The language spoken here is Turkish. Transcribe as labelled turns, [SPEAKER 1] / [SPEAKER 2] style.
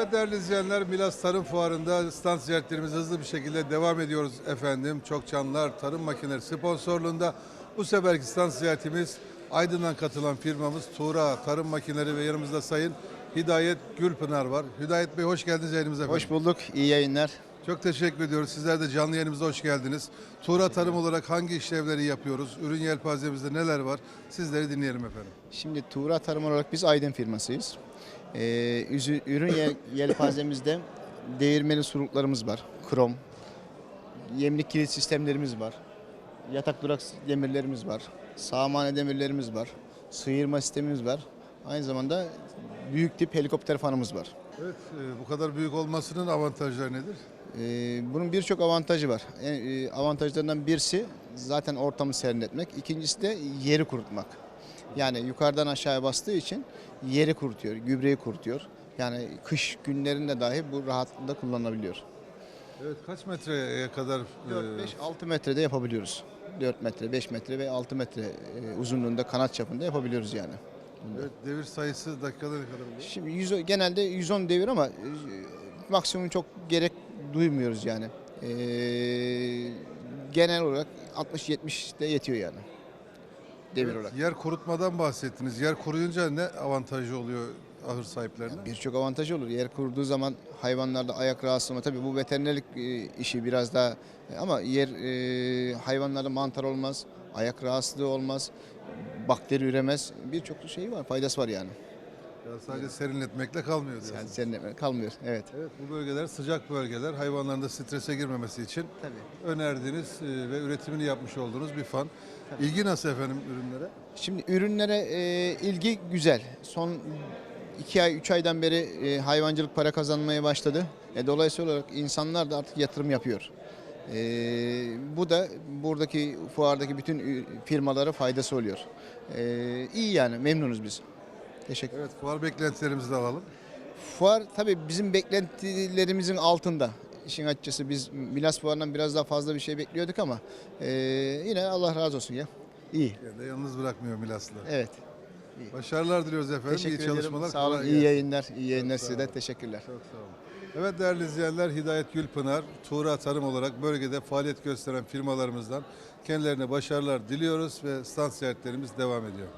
[SPEAKER 1] Değerli izleyenler Milas Tarım Fuarı'nda stand ziyaretlerimize hızlı bir şekilde devam ediyoruz efendim. Çok Canlılar Tarım Makineleri sponsorluğunda bu seferki stand ziyaretimiz Aydın'dan katılan firmamız Tuğra Tarım Makineleri ve yanımızda Sayın Hidayet Gülpınar var. Hidayet Bey hoş geldiniz yayınımıza efendim.
[SPEAKER 2] Hoş bulduk, iyi yayınlar.
[SPEAKER 1] Çok teşekkür ediyoruz. Sizler de canlı yayınımıza hoş geldiniz. Tuğra Tarım olarak hangi işlevleri yapıyoruz? Ürün yelpazemizde neler var? Sizleri dinleyelim efendim.
[SPEAKER 2] Şimdi Tuğra Tarım olarak biz Aydın firmasıyız. Üzü- ürün yel- yelpazemizde değirmeli suruklarımız var, krom, yemlik kilit sistemlerimiz var, yatak durak demirlerimiz var, sağmane demirlerimiz var, sıyırma sistemimiz var. Aynı zamanda büyük tip helikopter fanımız var.
[SPEAKER 1] Evet, e, bu kadar büyük olmasının avantajları nedir?
[SPEAKER 2] Ee, bunun birçok avantajı var. E, avantajlarından birisi zaten ortamı serinletmek. İkincisi de yeri kurutmak. Yani yukarıdan aşağıya bastığı için yeri kurutuyor, gübreyi kurutuyor. Yani kış günlerinde dahi bu rahatlıkla kullanılabiliyor.
[SPEAKER 1] Evet, kaç metreye kadar? e,
[SPEAKER 2] 4-5-6 metrede yapabiliyoruz. 4 metre, 5 metre ve 6 metre e, uzunluğunda kanat çapında yapabiliyoruz yani.
[SPEAKER 1] Evet, devir sayısı dakikada ne kadar oluyor?
[SPEAKER 2] Şimdi 100 genelde 110 devir ama e, maksimum çok gerek duymuyoruz yani. E, genel olarak 60-70 de yetiyor yani. Devir olarak.
[SPEAKER 1] Yer kurutmadan bahsettiniz. Yer kuruyunca ne avantajı oluyor ahır sahiplerine?
[SPEAKER 2] Birçok avantajı olur. Yer kurduğu zaman hayvanlarda ayak rahatsızlığı tabii bu veterinerlik e, işi biraz daha e, ama yer e, hayvanlarda mantar olmaz, ayak rahatsızlığı olmaz, bakteri üremez. Birçok şey var, faydası var yani.
[SPEAKER 1] Ya sadece serinletmekle kalmıyor diyorsun.
[SPEAKER 2] Yani senin kalmıyor. Evet.
[SPEAKER 1] Evet, bu bölgeler sıcak bölgeler. Hayvanların da strese girmemesi için
[SPEAKER 2] Tabii.
[SPEAKER 1] önerdiğiniz e, ve üretimini yapmış olduğunuz bir fan. İlgi nasıl efendim ürünlere?
[SPEAKER 2] Şimdi ürünlere e, ilgi güzel. Son 2 ay, 3 aydan beri e, hayvancılık para kazanmaya başladı. E, dolayısıyla olarak insanlar da artık yatırım yapıyor. E, bu da buradaki fuardaki bütün ü- firmalara faydası oluyor. E, iyi yani memnunuz biz. Teşekkür
[SPEAKER 1] Evet, fuar beklentilerimizi de alalım.
[SPEAKER 2] Fuar tabii bizim beklentilerimizin altında. İşin açıkçası biz Milas Fuarı'ndan biraz daha fazla bir şey bekliyorduk ama e, yine Allah razı olsun ya. İyi.
[SPEAKER 1] Yani de yalnız bırakmıyor Milaslılar.
[SPEAKER 2] Evet.
[SPEAKER 1] Başarılar diliyoruz efendim.
[SPEAKER 2] Teşekkür
[SPEAKER 1] İyi
[SPEAKER 2] ederim.
[SPEAKER 1] çalışmalar.
[SPEAKER 2] Sağ olun.
[SPEAKER 1] kolay
[SPEAKER 2] İyi
[SPEAKER 1] gelsin.
[SPEAKER 2] yayınlar. İyi yayınlar size de. Teşekkürler.
[SPEAKER 1] Çok sağ olun. Evet değerli izleyenler Hidayet Gülpınar, Tuğra Tarım olarak bölgede faaliyet gösteren firmalarımızdan kendilerine başarılar diliyoruz ve stand ziyaretlerimiz devam ediyor.